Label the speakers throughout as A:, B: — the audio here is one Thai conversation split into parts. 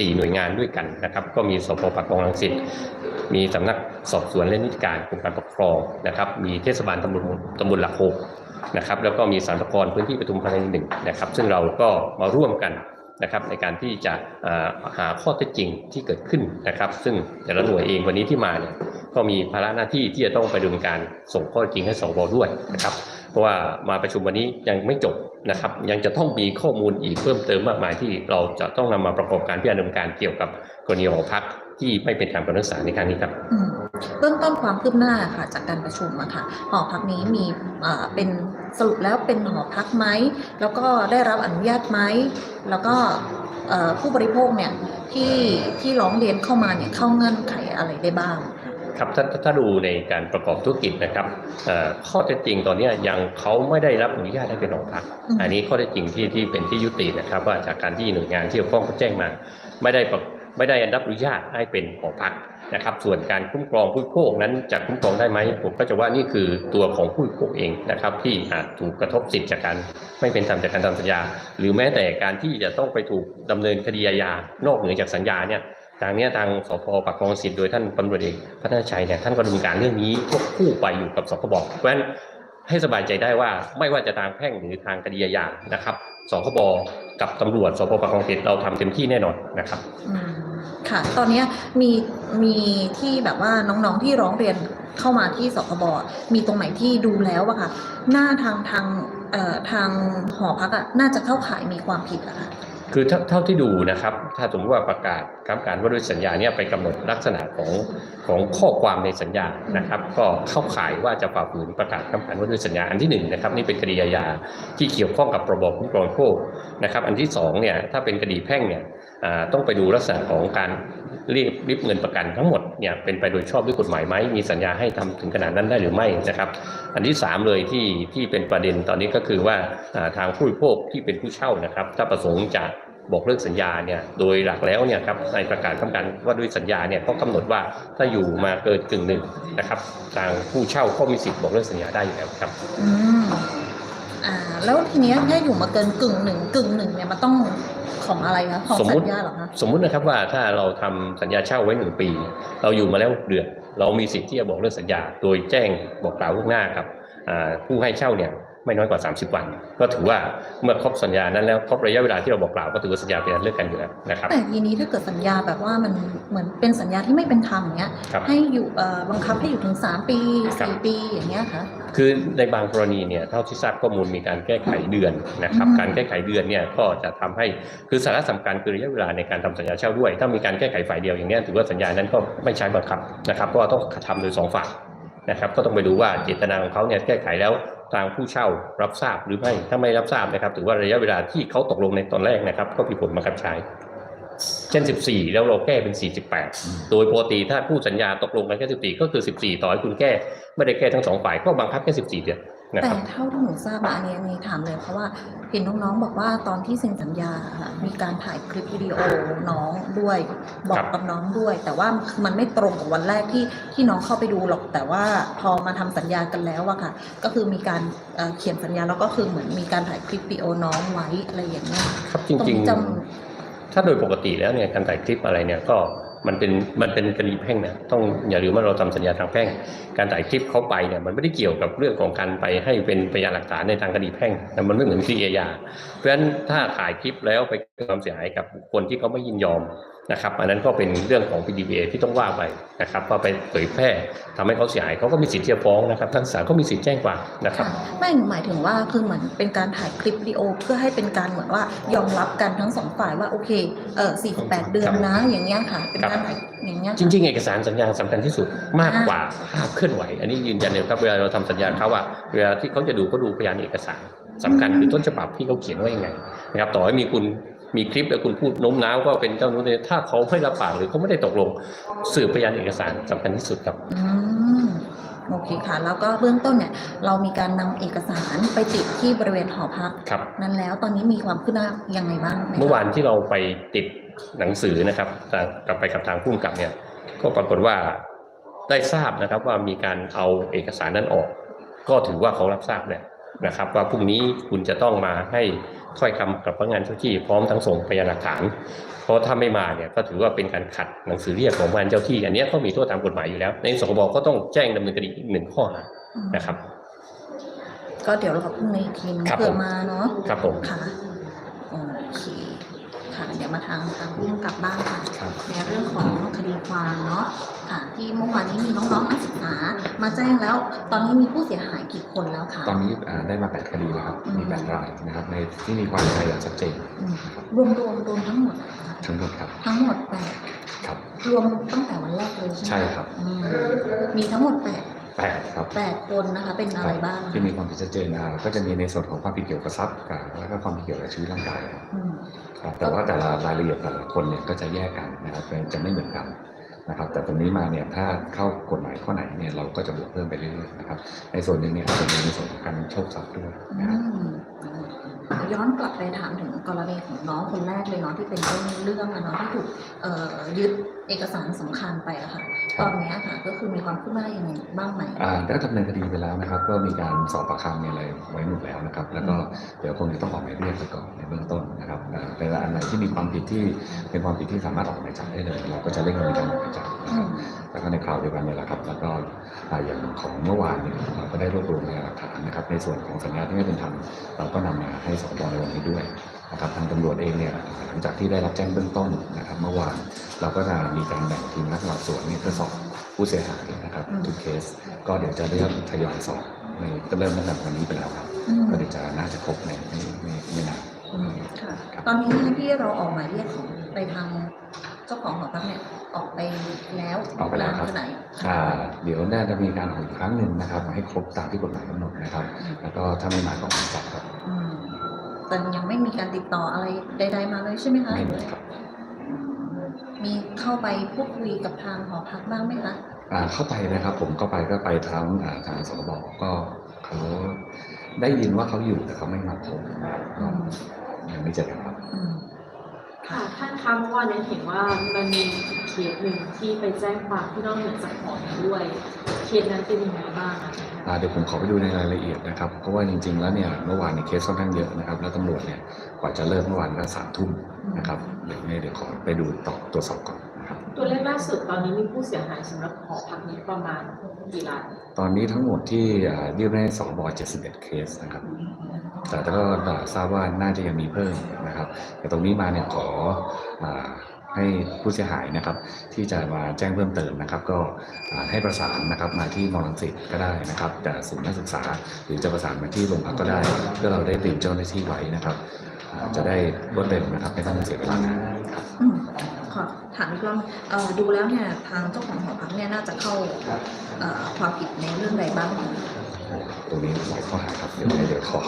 A: 4 หน่วยงานด้วยกันนะครับ ก็มีสพปักคลองรังสิตมีสำนักสอบสวนและนิติการกรมการปกครองนะครับ มีเทศบาลตำบลตำบลหลักโหกนะครับ แล้วก็มีสรรพากรพื้นที่ปทุมธานีหนึ่งนะครับ ซึ่งเราก็มาร่วมกันนะครับในการที่จะหาข้อเท็จจริงที่เกิดขึ้นนะครับ ซึ่งแต่ละหน่วยเองวันนี้ที่มาเนี่ยก็มีภาระหน้าที่ที่จะต้องไปดำเนินการส่งข้อเท็จจริงให้สวด้วยนะครับ เพราะว่ามาประชุมวันนี้ยังไม่จบ นะครับยังจะต้องมีข้อมูลอีกเพิ่มเติมมากมายที่เราจะต้องนำมาประกอบการพิจารณาการเกี่ยวกับกรณีหอพักที่ไม่เป็นธรรมกับนักศึกษาในครั้งนี้ครับ
B: เบื้องต้นความคืบหน้าค่ะ จากการประชุมอะค่ะหอพักนี้มีเป็นสรุปแล้วเป็นหอพักไหมแล้วก็ได้รับอนุญาตไหมแล้วก็ผู้บริโภคเนี่ยที่ที่ร้องเรียนเข้ามาเนี่ยเข้าเงื่อนไขอะไรได้บ้าง
A: ครับถ้าถ้าถ้าดูในการประกอบธุรกิจนะครับเอ่อข้อเท็จจริงตอนเนี้ยยังเขาไม่ได้รับอนุญาตให้เป็นหอพัก
B: อืม
A: อันนี้ข้อเท็จจริงที่ที่เป็นที่ยุตินะครับ ว่าจากการที่หน่วยงานที่เกี่ยวข้องเขาแจ้งมา ไม่ได้ประไม่ได้รับอนุญาตให้เป็นหอพักนะครับ ส่วนการคุ้มครองผู้บริโภคนั้นจะคุ้มครองได้ไหมผมก็จะว่านี่คือตัวของผู้บริโภคเองนะครับ ที่อาจถูกกระทบสิทธิ์จากการไม่เป็นธรรมจากการทำสัญญา หรือแม้แต่การที่จะต้องไปถูกดำเนินคดีอาญานอกเหนือจากสัญญาเนี่ย ทางเนี้ยทางสพปากคลองสิทธิ์โดยท่านตำรวจเอกพัฒนาชัยเนี่ยท่านก็ดำเนินการเรื่องนี้ควบคู่ไปอยู่กับสคบเพราะฉะนั้นให้สบายใจได้ว่าไม่ว่าจะทางแพ่งหรือทางคดีอาญานะครับสคบกับตำรวจสพปากคลองสิทธิ์เราทำเต็มที่แน่นอนนะครับ
B: อืมค่ะ ตอนนี้มีมีที่แบบว่าน้องๆที่ร้องเรียนเข้ามาที่สคบมีตรงไหนที่ดูแล้วอะค่ะหน้าทางทางเอ่อทางหอพักอะน่าจะเข้าข่ายมีความผิดอะค่ะ
A: คือเท่าที่ดูนะครับ ถ้าสมมติว่าประกาศคำการว่าด้วยสัญญาเนี่ยไปกำหนดลักษณะของของข้อความในสัญญานะครับ ก็เข้าข่ายว่าจะฝ่าฝืนประกาศคำการว่าด้วยสัญญาอันที่หนึ่งนะครับนี่เป็นคดีอาญาที่เกี่ยวข้องกับประบอบคุ้มครองผู้บริโภคนะครับ อันที่สองเนี่ยถ้าเป็นคดีแพ่งเนี่ยต้องไปดูลักษณะของการเรียกริบเงินประกันทั้งหมดเนี่ยเป็นไปโดยชอบด้วยกฎหมายไหมมีสัญญาให้ทำถึงขนาดนั้นได้หรือไม่นะครับ อันที่สามเลยที่ที่เป็นประเด็นตอนนี้ก็คือว่าอ่าทางผู้บริโภคที่เป็นผู้เช่านะครับ ถ้าประสงค์จะ บอกเลิกสัญญาเนี่ยโดยหลักแล้วเนี่ยครับในประกาศคำการว่าด้วยสัญญาเนี่ยก็กำหนดว่าถ้าอยู่มาเกินกึ่งหนึ่งนะครับทางผู้เช่าก็มีสิทธิ์บอกเลิกสัญญาได้อยู่แล้วครับ
B: อืมอ่าแล้วทีเนี้ยถ้าอยู่มาเกินกึ่งหนึ่งกึ่งหนึ่งเนี่ยมันต้องของอะไรคะของ
A: สมมุ
B: สั
A: ติ
B: ญญาเหรอคะ
A: สมมุตินะครับว่าถ้าเราทำสัญญาเช่าไว้หนึ่งปี เราอยู่มาแล้วหกเดือนเรามีสิทธิ์ที่จะบอกเลิกสัญญา โดยแจ้งบอกกล่าวล่วงหน้ากับอ่าผู้ให้เช่าเนี่ย ไม่น้อยกว่า 30 วัน ก็ถือว่าเมื่อครบสัญญานั้นแล้วครบระยะเวลาที่เราบอกกล่าวก็ถือว่าสัญญาเป็นอันเลิกกันอยู่แล้วนะครับ
B: แต่ทีนี้ถ้าเกิดสัญญาแบบว่ามันเหมือนเป็นสัญญาที่ไม่เป็นธรรมเนี้ย
A: ครับ
B: ให้อยู่เอ่อบังคับให้อยู่ถึงสามปี
A: ครับ
B: สี่ปีอย่างเงี้ยค่ะ
A: คือในบางกรณีเนี่ยเท่าที่ทราบข้อมูลมีการแก้ไขเดือนนะครับ
B: อืม
A: การแก้ไขเดือนเนี่ยก็จะทำให้คือสาระสำคัญคือระยะเวลาในการทำสัญญาเช่าด้วย ถ้ามีการแก้ไขฝ่ายเดียวอย่างเนี้ยถือว่าสัญญานั้นก็ไม่ใช้บังคับนะครับเพราะว่าต้องทำโดยสองฝ่ายนะครับก็ต้องไปดูว่าเจตนาของเขาเนี่ยแก้ไขแล้ว ทางผู้เช่ารับทราบหรือไม่ ถ้าไม่รับทราบนะครับ ถือว่าระยะเวลาที่เขาตกลงในตอนแรกนะครับ ก็มีผลบังคับใช้ เช่น 14 แล้วเราแก้เป็น 48 โดยปกติถ้าผู้สัญญาตกลงกันแค่ 14 ก็คือ 14 ต่อให้คุณแก้ ไม่ได้แก้ทั้งสองฝ่ายก็บังคับแค่ 14 เดียว
B: แต่
A: รับ
B: เท่าที่หนูทราบมาอันนี้อันนี้ถามเลยเพราะว่าเห็นน้องๆบอกว่าตอนที่เซ็นสัญญาค่ะมีการถ่ายคลิปวิดีโอน้องด้วย บอ
A: ครั
B: ก
A: บ
B: กับน้องด้วย แต่ว่ามันไม่ตรงกับวันแรกที่ที่น้องเข้าไปดูหรอก แต่ว่าพอมาทำสัญญากันแล้วอะค่ะ ก็คือมีการเอ่อเขียนสัญญาแล้วก็คือเหมือนมีการถ่ายคลิปวิดีโอน้องไว้อะไรอย่างเงี้ย
A: ครับจ
B: ตรง
A: ริง
B: นี้จ
A: ๆถ้าโดยปกติแล้วเนี่ยการถ่ายคลิปอะไรเนี่ยก็ มันเป็นมันเป็นคดีแพ่งนะต้องอย่าลืมว่าเราทำสัญญาทางแพ่ง การถ่ายคลิปเขาไปเนี่ยมันไม่ได้เกี่ยวกับเรื่องของการไปให้เป็นพยานหลักฐานในทางคดีแพ่งแต่มันไม่เหมือนคดีอาญาเพราะฉะนั้นถ้าถ่ายคลิปแล้วไป กิดความเสียหายกับบุคคลที่เขาไม่ยินยอมนะครับอันนั้นก็เป็นเรื่องของ PDPA ที่ต้องว่าไปนะครับว่าไปเผยแพร่ทำให้เขาเสียหายเขาก็มีสิทธิ์ที่จะฟ้องนะครับทั้งศาลก็มีสิทธิ์แจ้งความนะำครับ
B: ค่ะไม่หนูหมายถึงว่าคือเหมือนเป็นการถ่ายคลิปวิดีโอ เพื่อให้เป็นการเหมือนว่ายอมรับกันทั้งสองฝ่ายว่าโอเคเออ48เดือนนะอย่างเงี้ยค่ะเป็นการถ่ายอย่างเงี้ย
A: จริง ๆ เอกสารสัญญาสำคัญที่สุดมากกว่าภาพเคลื่อนไหว อันนี้ยืนยันเลยครับเวลาเราทำสัญญาเขาว่าเวลาที่เขาจะดูก็ดูพยานเอกสารสำคัญคือต้นฉบับที่เขาเขียนว่ายังไงนะครับต่อให้มีคุณ มีคลิปแล้วคุณพูดโน้มน้าวก็เป็นเจ้าหนู้นเนี่ยถ้าเขาไม่รับปากหรือเขาไม่ได้ตกลงสืบพยานเอกสารสำคัญที่สุดครับ
B: อืมโอเคค่ะ แล้วก็เบื้องต้นเนี่ยเรามีการนำเอกสารไปติดที่บริเวณหอพัก
A: ครับ
B: นั้นแล้วตอนนี้มีความคืบหน้ายังไงบ้างไหมคะ
A: เมื่อวานที่เราไปติดหนังสือนะครับทางกลับไปกับทางผู้กำกับเนี่ยก็ปรากฏว่าได้ทราบนะครับว่ามีการเอาเอกสารนั้นออก ก็ถือว่าเขารับทราบแล้วนะครับ ว่าพรุ่งนี้คุณจะต้องมาให้ ถ้อยคำกับพนักงานเจ้าที่พร้อมทั้งส่งพยานหลักฐาน เพราะถ้าไม่มาเนี่ยก็ถือว่าเป็นการขัดหนังสือเรียกของพนักงานเจ้าที่ อันเนี้ยก็มีโทษตามกฎหมายอยู่แล้ว ในสคบก็ต้องแจ้งดำเนินคดีอีกหนึ่งข้อหา
B: อืม
A: นะครับ
B: ก็เดี๋ยวเราพรุ่งนี้อีกทีนึง
A: ครับ
B: เผื่อ
A: ผม
B: มาเนาะ
A: ครับผม
B: ค่ะโอเคค่ะเดี๋ยวมาทางทางผู้กำกับบ้างค่ะ
C: ครับ
B: ในเรื่องของคดีความเนาะ ค่ะ ที่เมื่อวานนี้มีน้องๆนักศึกษามาแจ้งแล้ว ตอนนี้มีผู้เสียหายกี่คนแล้วคะ
C: ตอนนี้อ่าได้มา8คดีแล้วครับ
B: อืม
C: มี8รายนะครับ ในที่มีความรายละเอียดชัดเจน
B: อืมรวมรวมรวมทั้งหมดนะคะ
C: ทั้งหมดครับ
B: ทั้งหมดแปด
C: ครับ
B: รวมตั้งแต่วันแรกเลยใช่ไหม
C: ใช่ครับ
B: อืมมีทั้งหมดแปด
C: 8ครับ
B: แปดคนนะคะ เป็นอะไรบ้าง
C: ที่มีความผิดชัดเจนอ่าก็จะมีในส่วนของความผิดเกี่ยวกับทรัพย์กับแล้วก็ความผิดเกี่ยวกับชีวิตร่างกายครับ
B: อืม
C: ครับแต่ว่าแต่ละรายละเอียดแต่ละคนเนี่ยก็จะแยกกันนะครับจะไม่เหมือนกัน นะครับ แต่ตรงนี้มาเนี่ยถ้าเข้ากฎหมายข้อไหนเนี่ยเราก็จะบวกเพิ่มไปเรื่อยๆนะครับ ในส่วนหนึ่งเนี่ยจะมีในส่วนของการโชคทรัพย์ด้วยนะครับ
B: ย้อนกลับไปถามถึงกรณีของน้องคนแรกเลยเนาะที่เป็นเรื่องเรื่องอะเนาะที่ถูกเอ่อยึดเอกสารสำคัญไปอะค่ะตอนเนี้ยค่ะก็คือมีความคืบหน้ายังไงบ้างไหม
C: อ่าได้ดำเนินคดีไปแล้วนะครับ ก็มีการสอบปากคำมีอะไรไว้หมดแล้วนะครับ แล้วก็เดี๋ยวคงจะต้องออกหมายเรียกไปก่อนในเบื้องต้นนะครับอ่าแต่ละอันไหนที่มีความผิดที่เป็นความผิดที่สามารถออกหมายจับได้เลย เราก็จะเร่งดำเนินการออกหมายจับนะ
B: อื
C: ครับ
B: ม
C: แล้วก็ในคราวเดียวกันเนี่ยแหละครับ แล้วก็อ่าอย่างของเมื่อวานเนี่ยเราก็ได้รวบรวมพยานหลักฐานนะครับ ในส่วนของสัญญาที่ไม่เป็นธรรมเราก็นำมาให้สคบในวันนี้ด้วยนะครับทางตำรวจเองเนี่ยหลังจากที่ได้รับแจ้งเบื้องต้นนะครับ เมื่อวานเราก็จะมีการแบ่งทีมนักสอบสวนเนี่ยเพื่อสอบผู้เสียหายนะครับ
B: อืม
C: ทุกเคส ก็เดี๋ยวจะเริ่มทยอยสอบในก็เริ่มตั้งแต่วันนี้ไปแล้วครับ
B: อืม
C: ก็เดี๋ยวจะน่าจะครบในไม่ไม่ไม่นาน
B: อืมค่ะตอนนี้ที่เราออกหมายเรียกของไปทางเจ้าของหอพักเนี่ย ออกไปแล้ว
C: ออกไปแล้วครับ
B: นานแค่ไหน
C: อ่าเดี๋ยวน่าจะมีการออกอีกครั้งหนึ่งนะครับ ให้ครบตามที่กฎหมายกำหนดนะครับ แล้วก็ถ้าไม่มาก็ออกหมายจับครับ
B: อืมแต่ยังไม่มีการติดต่ออะไรใด ๆ มาเลยใช่ไหมคะ
C: ไม่มีครับ
B: อืมมีเข้าไปพูดคุยกับทางหอพักบ้างไหมคะ
C: อ่าเข้าไปนะครับ ผมก็ไปก็ไปทั้งอ่าทางสคบก็เขาได้ยินว่าเขาอยู่แต่เขาไม่มาพบนะครับก็ยังไม่เจอกันครับ
B: อืม
D: ค่ะท่านคะเมื่อวานนี้เห็นว่ามันมีเคสหนึ่งที่ไปแจ้งความที่นอกเหนือจากหอนี้ด้วยเคสนั้นเป็นยังไงบ้างอะ
C: อ่าเดี๋ยวผมขอไปดูในรายละเอียดนะครับเพราะว่าจริง ๆ แล้วเนี่ยเมื่อวานในยเคสค่อนข้างเยอะนะครับ แล้วตำรวจเนี่ยกว่าจะเริ่มเมื่อวานก็สามทุ่มนะครับเดี๋ยวเนี่ยเดี๋ยวขอไปดูต่อตรวจสอบก่อนนะครับ
D: ตัวเลขล่าสุดตอนนี้มีผู้เสียหายสำหรับหอพักนี้ประมาณกี่ราย
C: ตอนนี้ทั้งหมดที่อ่ายื่นให้สบ71 เคสนะครับ แต่ก็ทราบว่าน่าจะยังมีเพิ่มนะครับ แต่ตรงนี้มาเนี่ยขออาให้ผู้เสียหายนะครับ ที่จะมาแจ้งเพิ่มเติมนะครับ ก็อ่าให้ประสานนะครับมาที่มอลังสิตก็ได้นะครับแต่ศูนย์นักศึกษาหรือจะประสานมาที่โรงพักก็ได้เพื่อเราได้เตรียมเจ้าหน้าที่ไว้นะครับอ่าจะได้รวดเร็วนะครับไม่ต้องเสียเวลานานครับ
B: อืม ขอถามอีกรอบเอ่อดูแล้วเนี่ยทางเจ้าของหอพักเนี่ยน่าจะเข้าเอ่อความผิดในเรื่องใดบ้างคะ
C: ตรงนี้หลายข้อหาครับเดี๋ยวเดี๋ยวขอ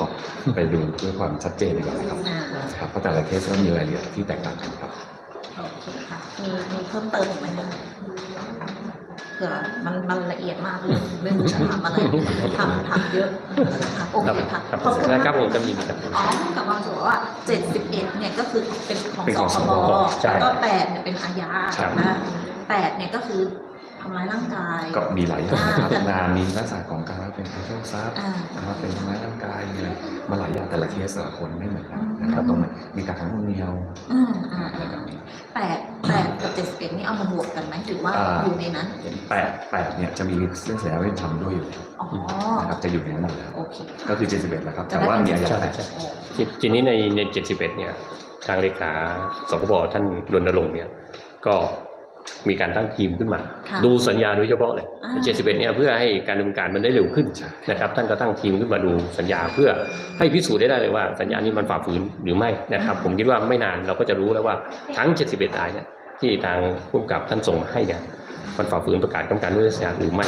C: ไปดูเพื่อความชัดเจนดีกว่านะครับ
B: อ่า
C: ครับเพราะแต่ละเคสก็มีรายละเอียดที่แตกต่างกันครับ
B: โอเคค่ะมีมีเพิ่มเติมอีกไหมคะเผื่อมันมันละเอียดมากเรื่องเรื่องถามอะไรถามถามเยอะค่ะโอ
A: ครับ
B: เคค่ะ
A: ครับ
B: ขอบคุณมาก
A: ครับผมจะมีครับ
B: อ๋อกับวางบอกว่า71เนี่ยก็คือเป็นของ
C: เป็น
B: ส
C: ของ
B: ค
C: ส
B: บ
C: คบ
A: ใช่
B: แล้วก็8เนี่ยเป็นอาญา
C: ครับ
B: นะ8เนี่ยก็คือ ทำร้ายร่างกาย
C: ก็มีหลายอย่างนะครับ
B: อ่า
C: งานมีลักษณะของการเป็นการโชคทรัพย์
B: อ่า
C: นะครับเป็นทำร้ายร่างกายมีอะไรมาหลายอย่างแต่ละเคสแต่ละคนไม่เหมือนกันนะครับตรงไหนมีการทำคนเดียว
B: อ่าอ่า
C: อะไร
B: อ่า
C: แบบนี้
B: แปดแปดกับเจ็ดสิบเอ็ดนี่เอามาบวกกันไหมหรือว่า
C: อ่า
B: อยู่ในนั้น
C: แปดแปดเนี่ยจะมีเรื่องเสียเวททำด้วยอยู่
B: อ๋อ
C: นะครับจะอยู่ในนั้นหมดแล้ว
B: โอเค
C: ก็คือ71แล้วครับ
B: จะ
C: แต่
B: ได้
C: ว่า
B: เป็น
C: มีอาญา
A: ใช่
C: แปด
A: ใช่ทีทีนี้ในใน71เนี่ยทางเลขาสคบท่านรณรงค์เนี่ยก็ มีการตั้งทีมขึ้นมา
B: ค่ะ
A: ดูสัญญาโดยเฉพาะเลย
B: อ่า
A: ใน71เนี่ยเพื่อให้การดำเนินการมันได้เร็วขึ้น
C: ใช่
A: นะครับท่านก็ตั้งทีมขึ้นมาดูสัญญาเพื่อให้พิสูจน์ได้ได้เลยว่า สัญญานี้มันฝ่าฝืนหรือไม่นะครับ ผมคิดว่าไม่นานเราก็จะรู้แล้วว่าทั้ง71รายเนี่ยที่ทางผู้กำกับท่านส่งมาให้เนี่ยมันฝ่าฝืนประกาศกำกับการด้วยสัญญาหรือไม่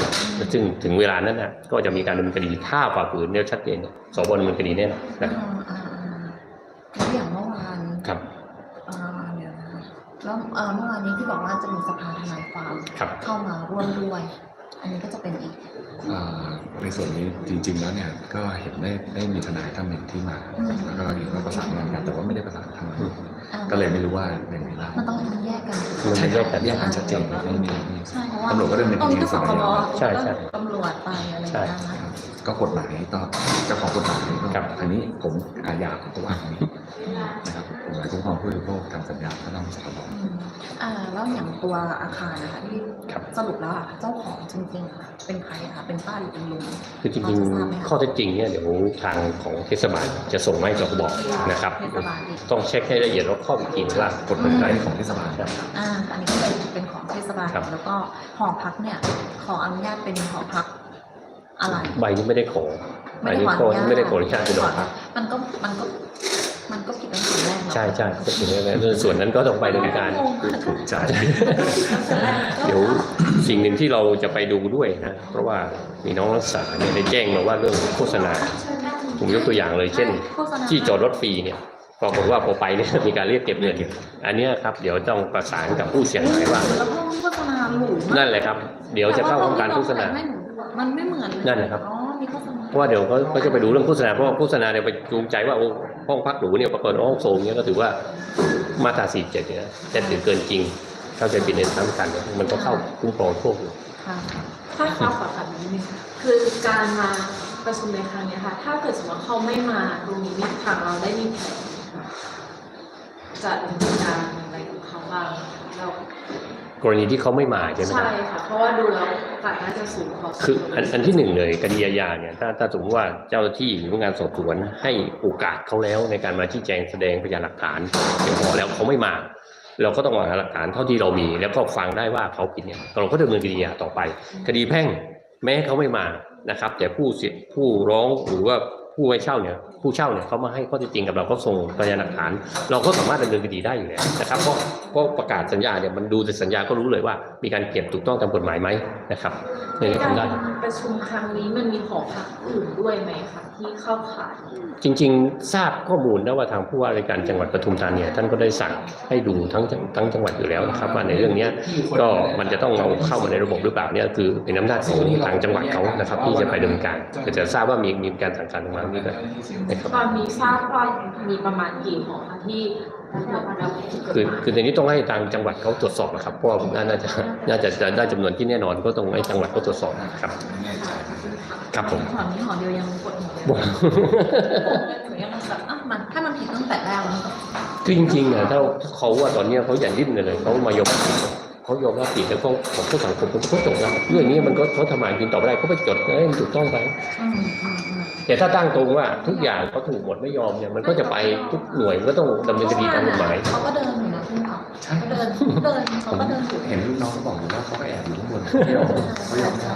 A: ซึ่งถึงเวลานั้นน่ะก็จะมีการดำเนินคดีถ้าฝ่าฝืนเนี่ยชัดเจนเนี่ยสบดำเนินคดีแน่นอนนะครับ
B: อ่าอ่าอ่าแล้วอย่างเมื่อวาน
A: ครับ
B: เอ่อเดี๋ยวนะ แล้วเอ่อเมื่อวานนี้ที่บอกว่าจะมีสภาทนายความ
A: ครับ
B: เข้ามาร่วมด้วย อันนี้ก็จะเป็นอีก
C: อ่าในส่วนนี้จริงๆแล้วเนี่ยก็เห็นได้ได้มีทนายท่านหนึ่งที่มา
B: อืม
C: แล้วก็เห็นว่าประสานงานกันแต่ว่าไม่ได้ประสานทางนั้น
B: อ่า
C: ก็เลยไม่รู้ว่าอย่างไรบ้าง
B: มันต้องมันแยกกัน
A: มัน
C: ใช่
A: แย
C: ครั
A: ก
C: บ
A: กัน
C: แยกกันชัดเจนครับไม่มีไม่มี
B: ใช่เพราะว่า
C: ตำรวจก็ดำเนินคดี
B: ตรงนี้ก็สคบ
C: สมัยยาว
A: ใช่ใช่
B: ตำรวจไปอะไรอย่างเงี้ยนะ
C: ก็กฎหมายก็เจ้าของกฎหมายก็
A: ครับ
C: ทางนี้ผมอาญาผมก็ว่าอย่างนี้นะครับกฎหมายคุ้มครองผู้บริโภคทำสัญญาก็ต้องสอบ
B: อืมอ่าแล้วอย่างตัวอาคารนะคะที่
A: ครับ
B: สรุปแล้วอะเจ้าของจริงๆอะเป็นใครอะคะเป็นป้าหรือเป็นลุง
A: คือจริง
B: พอจะทราบไหมคะ
A: ๆข้อเท็จจริงเนี่ยเดี๋ยวทางของเทศบาลจะส่งมาให้สคบนะครับ
B: เทศบาลอีก
A: ต้องเช็คให้ละเอียดว่าข้อเท็จจริงว่าก
C: ฎหมายของเทศบาล
A: ครับ
B: อ่าอันนี้ก็เป็นเป็นของเทศบาล
A: ครับ
B: แล้วก็หอพักเนี่ยขออนุญาตเป็นหอพัก อะไร
A: ใบนี้ไม่ได้ขอใบนี้ขอไม่ได้ขออนุญาตเป็นหอพัก
B: มันก็มันก็มันก็ผิดตั้งแต่แรกเนาะ
A: ใช่ใช่ก็ถึงแล้วส่วนนั้นก็ต้องไปดำเนินการ
C: ใช่
A: เดี๋ยวสิ่งหนึ่งที่เราจะไปดูด้วยนะเพราะว่ามีน้องนักศึกษาเนี่ยได้แจ้งมาว่าเรื่องโฆษณาผมยกตัวอย่างเลยเช่น
B: โฆษณา
A: ที่จอดรถฟรีเนี่ยปรากฏว่าพอไปเนี่ยมีการเรียกเก็บเงินอันเนี้ยครับเดี๋ยวต้องประสานกับผู้เสียหายว่า
B: แล้วก็โฆษณาหรูมาก
A: นั่นแหละครับ เดี๋ยวจะเข้าโครงการโฆษณา
B: แต่ว่ตอนที่เรถ่ยให้หนูดูอะมันไม่เหมือนเลย
A: นั่นแหละครับ
B: อ๋อมีโฆษณา
A: เพราะว่าเดี๋ยวเขาเขาจะไปดูเรื่องโฆษณาเพราะว่าโฆษณาเนี่ยไปจูงใจว่าโอ้ห้องพักหรูเนี่ยปรากฏว่าห้องโซนเนี่ยก็ถือว่ามาตรา47เนี่ยจะถือเกินจริงเข้าใจผิดในทางการเนี่ยมันก็เข้าคุ้มครองพวกอยู่
B: ค่ะ
D: ถ้าข้าขอถามนิดนึงคือการมาประชุมในครั้งเนี้ยค่ะ ถ้าเกิดสมมติว่าเขาไม่มาตรงนี้มีทางเราได้มีแผนจะดำเนินการอะไรกับเขาบ้างเรา
A: กรณีที่เขาไม่มาใช่ไหมค
D: ใช่
A: รับ
D: ค่ะเพราะว่าดูแล้วโอกาสน่าจะสูงพอสมวร
A: คืออันอันที่หนึ่งเลยคดีอาญาเนี่ยถ้าถ้าสมมติว่าเจ้าหน้าที่หรือพนักงานสอบสวนให้โอกาสเขาแล้วในการมาชี้แจงแสดงพยานหลักฐานเพียงพอแล้วเขาไม่มา เราก็ต้องหาหลักฐานเท่าที่เรามี แล้วก็ฟังได้ว่าเขาผิดเนี่ยเราก็ดำเนินคดีอาญาต่อไป คดีแพ่งแม้เขาไม่มานะครับ แต่ผู้เสียผู้ร้องหรือว่า ผู้ให้เช่าเนี่ยผู้เช่าเนี่ยเขามาให้ข้อเท็จจริงกับเราเขาส่งพยานหลักฐาน เราก็สามารถดำเนินคดีได้อยู่แล้วนะครับเพราะเพราะประกาศสัญญาเนี่ยมันดูแต่สัญญาก็รู้เลยว่า มีการเก็บถูกต้องตามกฎหมายไหมนะครับใน
D: ใน
A: เรื่อง
D: กา
A: ของ
D: ร
A: ได้
D: ประชุมครั้งนี้มันมีหอพักอื่นด้วยไหมคะที่เข้าข่าย
A: จริง ๆ ทราบข้อมูลนะว่าทางผู้ว่าราชการจังหวัดปทุมธานีท่านก็ได้สั่งให้ดูทั้งทั้งจังหวัดอยู่แล้วนะครับว่าในเรื่องเนี้ยก็มันจะต้องเอาเข้ามาในระบบหรือเปล่าเนี่ยคือเป็นอำนาจของทางจังหวัดเขานะครับที่จะไปดำเนินการแต่จะทราบว่ามีมีการสั่งการออกมานี้ด้วยนะครับ
D: ตอนนี้ทราบว่ามีประมาณกี่หอคะที่เหมือนกับ
A: คือคือในนี้ต้องให้ทางจังหวัดเขาตรวจสอบนะครับเพราะว่าน่าจะน่าจะจะได้จำนวนที่แน่นอนก็ต้องให้จังหวัดเขาตรวจสอบครับ ครับผม
B: หอนี้หอเดียวยังปวดหัวเลย
A: บอก
B: หนูยังแบบอะมันถ้ามันผิดตั้งแต่แรกมันก็
A: คือจริงๆเนี่ยถ้าเขาว่าตอนเนี้ยเขาอย่าดิ้นเลยเขามายอมรับผิดเขายอมรับผิดแล้วก็ของผู้สังคมมันก็จบแล้วเรื่องนี้มันก็เขาทำงานกินต่อไม่ได้เขาไปจดให้มันถูกต้องไป
B: อืมอืมอืม
A: แต่ถ้าตั้งตรงว่าทุกอย่างเขาถูกหมดไม่ยอมเนี่ยมันก็จะไปทุกหน่วยมันก็ต้องดำเนินคดีตามกฎหมาย
B: เขาก็เดินอยู่นะคุณเขา
C: ใช่
B: เขาเดินเขาเดินเขาก็เดินอยู่
C: เห็นลูกน้องเขาบอกอยู่ว่าเขาก็แอบอยู่ข้างบนเขายอมเขายอมทำ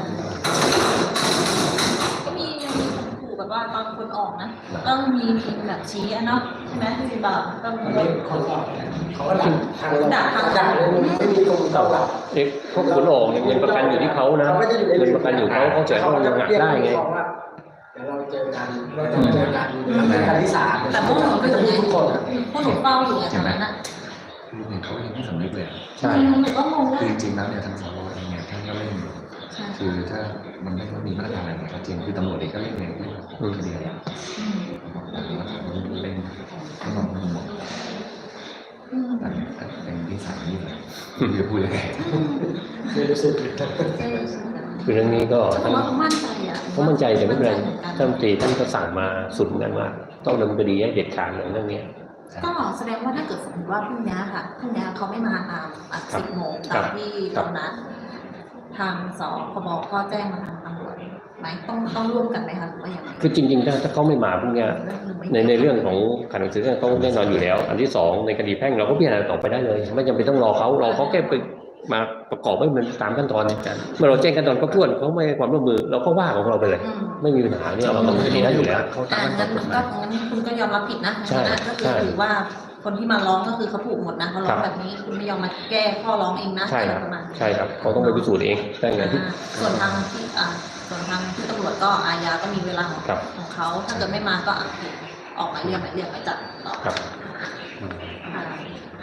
B: ก็มียังมีคนขู่แบบว่าตอนคนออกนะก็มีแบบชี้อะเนาะใช่ไหมที่มีแบบก็มีรถ
E: เขาก็ด่าทางเรา
B: ด่าทาง
E: ด่าเลยไม่มีตรงต่อเรา
A: เอ๊ะพวกขนออกเนี่ยเงินประกันอยู่ที่เขานะ
E: เขาก็จะอยู่ใน
A: เงินประกันอยู่เขาเขาจะต้องยังหักได้ไง
E: เดี๋ยวเราเจอกันเราจะเจอกันเป็นการที่สาม
B: แต่พวกหนูเป็นอย่างนี้
E: ทุกคนอะ
B: พวกหนูเฝ้าอยู่ไงตอนนั้นอะ
C: คือเนี่ยเขายังไม่สำนึกเลย
A: ใช่
B: หนูก็งงว่า
C: คือจริงๆแล้วเนี่ยทางสวเองเนี่ยท่านก็เร่ง
B: ใช่
C: คือถ้ามันไม่มีมาตรการอะไรชัดเจนคือตำรวจเองก็เร่งเองไม่ของคดีอะไร
B: อืม
C: เร่งไม่มองไม่ม อง
B: อืม
C: แต่เป็นที่สามนี่เลยคือพูดยังไง
E: คือรู้สึก
B: ใช่ใช่
A: คือเรื่องนี้ก็
B: แต่
A: ท่าน
B: ว่าเขามั่นใจอะ
A: เขามั่นใจแต่ไม่เป็นไร
B: มั่ใจ
A: ท่านรัฐมนตรีท่านก็สั่งมาสุดเหมือนกันว่าต้องดำเนินคดีให้เด็ดขาดในเรื่องเนี้ย
B: ก็แสดงว่าถ้าเกิดสมมติว่าพรุ่งนี้ค่ะพรุ่งนี้เขาไม่มาตามอะ
A: ครั
B: สิ
A: บ
B: บโมง
A: ครั
B: ตาม
A: บ
B: ที่
A: ครั
B: เรา
A: บ
B: นัดทางสคบก็แจ้งมาทางตำรวจ ไหมต้องต้องร่วมกันไหมคะหรือว่าอย่างไร
A: คือจริงๆถ้าถ้าเขาไม่มาพวกเนี้ยในในเรื่องของขันหนังสือเนี่ยเขาแน่นอนอยู่แล้ว อันที่สองในคดีแพ่งเราก็พิจารณาต่อไปได้เลย ไม่จำเป็นต้องรอเขาเราเขาแค่ไปมาประกอบให้มันตามขั้นตอนในการเมื่อเราแจ้งขั้นตอนก็พ้วนเขาไม่ให้ความร่วมมือ เราก็ว่าของเราไปเลย
B: อืม
A: ไม่มีปัญหาเนี่ยเราดำเนินคดีได้อยู่แล้ว
C: เขา
B: อ่า
C: ตั้ง
B: งั้น
C: กฎห
B: ก็
C: มาย
B: งั้นคุณก็ยอมรับผิดนะ
A: ใช่
B: งั้นก็คือ
A: ใช่
B: ถือว่าคนที่มาร้องก็คือเขาถูกหมดนะเขาร้
A: ครั
B: อง
A: บ
B: แบบนี้คุณไม่ยอมมาแก้ข้อร้องเองนะ
A: ใช่ครับ
B: อะไประมาณนี้
A: ใช่ครับเขาต้องไปพิสูจน์เองได้ไง
B: อ่าส่วนทางที่อ่า ส่วนทางที่ตำรวจก็อาญาก็มีเวลาของ
A: ครับ
B: ของเขาถ้าเกิดไม่มาก็อะออกหมายเรียกหมายเรียกหมายจับต่อ
A: ครับ
B: อ่า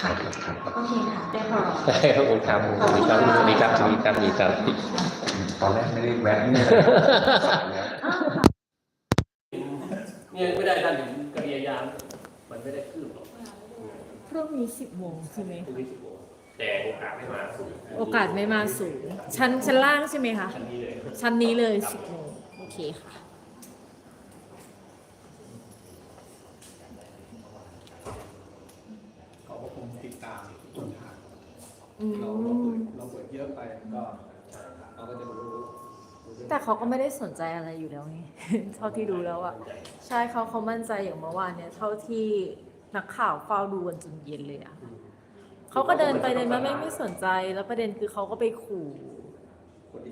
B: ค่ะ
C: ครับ
B: โอเคค่ะ
D: ได้พอ
A: ได้ครับผมครับสวัสดีครับสวัสดีครับสวัสดีครับสวัสดีครับ
C: ตอนแรกไม่ได้แวะนี่เลย
B: อ้าวค่ะ
A: เนี่ยไม่ได้ท่านถึงคดีอาญามันไม่ได้คืบหรอก
F: พรุ่งนี้สิบโมงใช่ไหม
A: พรุ่งนี้สิบโมงแต่โอกาสไม่มาสูง
F: โอกาสไม่มาสูง ชั้นชั้นล่างใช่ไหมคะ
A: อันนี้เลย
F: ชั้นนี้เลยสิบโมงโอเคค่ะข
D: อบ
E: พคงติดตามทุกทางเราเราเปิดเยอะไปก็เราก็จะรู้
F: แต่เขาก็ไม่ได้สนใจอะไรอยู่แล้วไง เท่าที่ดูแล้วอะใช่เขาเขามั่นใจอย่างเมื่อวานเนี่ย เท่าที่นักข่าวเฝ้าดูกันจนเย็นเลยอะเขาก็เดินไปเดินมาไม่ไม่สนใจแล้วประเด็นคือเขาก็ไปขู่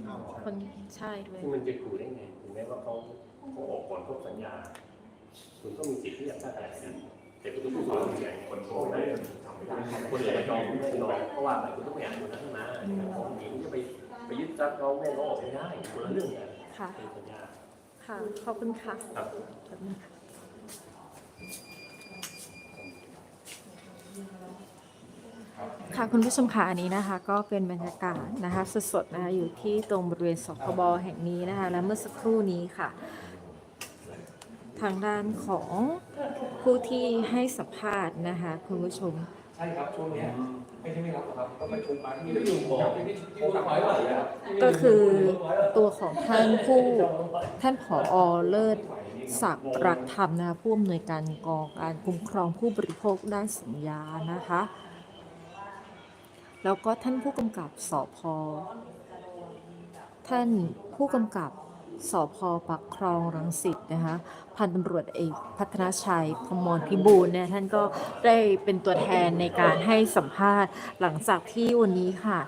E: เข้าออก
F: คนใช่ด้วย
A: ที่มันจะขู่ได้ไงถึงแม้ว่าเขาเขาออกก่อนครบสัญญา คุณก็มีสิทธิ์ที่จะสร้างอะไรกันแต่คุณต้องพูดความจริงคนโง่ได้ทำไม่ได้คนอื่นจะยอมไม่ยอมเพราะว่าอะไรคุณต้องไปอ่านคนนั้นมาของหญิงจะไปไปยึดทรัพย์เขาแม่เขาออกไม่ได้คนละเรื่องกัน
F: ค่ะ
A: เป็นสัญญา
F: ค่ะ ขอบคุณค่ะ
A: ครับ
F: ขอบคุณค่ะ ค่ะคุณผู้ชมค่ะอันนี้นะคะก็เป็นบรรยากาศนะคะสดๆนะคะอยู่ที่ตรงบริเวณสคบแห่งนี้นะคะและเมื่อสักครู่นี้ค่ะ ทางด้านของผู้ที่ให้สัมภาษณ์นะคะคุณผู้ชม
C: ใช่ครับช่วงนี้ไม่ใช่ไม่รับครับก็ประชุมมาที่อยู่บอกที่โทรกลับไปว่าครับ
F: ก็คือตัวของท่านผู้ท่านผอเลิศศักดิ์รักธรรมนะคะผู้อำนวยการกองการคุ้มครองผู้บริโภคด้านสัญญานะคะ แล้วก็ท่านผู้กำกับสพท่านผู้กำกับสพปักครองรังสิตนะคะพันตำรวจเอกพัฒนาชัยพมรพิบูลเนี่ยท่านก็ได้เป็นตัวแทนในการให้สัมภาษณ์หลังจากที่วันนี้ค่ะ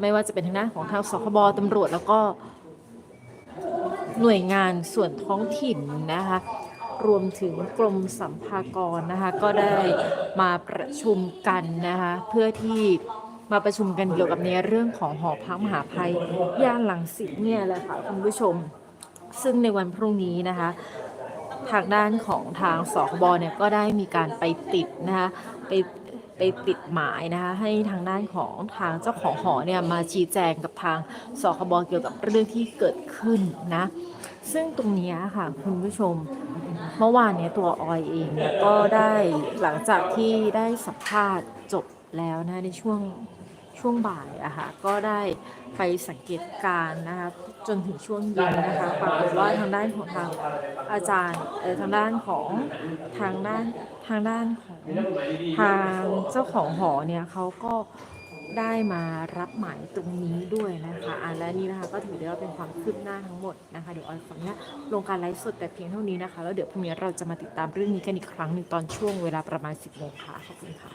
F: ไม่ว่าจะเป็นทางด้านของทางสคบตำรวจแล้วก็หน่วยงานส่วนท้องถิ่นนะคะรวมถึงกรมสัมภากรนะคะก็ได้มาประชุมกันนะคะเพื่อที่ มาประชุมกันเกี่ยวกับในเรื่องของหอพักมหาภัยย่านหลังสิตเนี่ยแหละค่ะคุณผู้ชม ซึ่งในวันพรุ่งนี้นะคะทางด้านของทางสคบเนี่ยก็ได้มีการไปติดนะคะไปไปติดหมายนะคะให้ทางด้านของทางเจ้าของหอเนี่ยมาชี้แจงกับทางสคบเกี่ยวกับเรื่องที่เกิดขึ้นนะซึ่งตรงนี้ค่ะคุณผู้ชมเมื่อวานเนี่ยตัวออยเองเนี่ยก็ได้หลังจากที่ได้สัมภาษณ์จบแล้วนะในช่วง ช่วงบ่ายอะค่ะก็ได้ไปสังเกตการนะคะจนถึงช่วงเย็นนะคะปรากฏว่าทางด้านของทางอาจารย์เออทางด้านของทางด้านทางด้านของทางเจ้าของหอเนี่ยเขาก็ได้มารับหมายตรงนี้ด้วยนะคะอะและนี่นะคะก็ถือได้ว่าเป็นความคืบหน้าทั้งหมดนะคะเดี๋ยวออยขออนุญาตลงการไลฟ์สดแต่เพียงเท่านี้นะคะ แล้วเดี๋ยวพรุ่งนี้เราจะมาติดตามเรื่องนี้กันอีกครั้งหนึ่งตอนช่วงเวลาประมาณ 10โมงค่ะขอบคุณค่ะ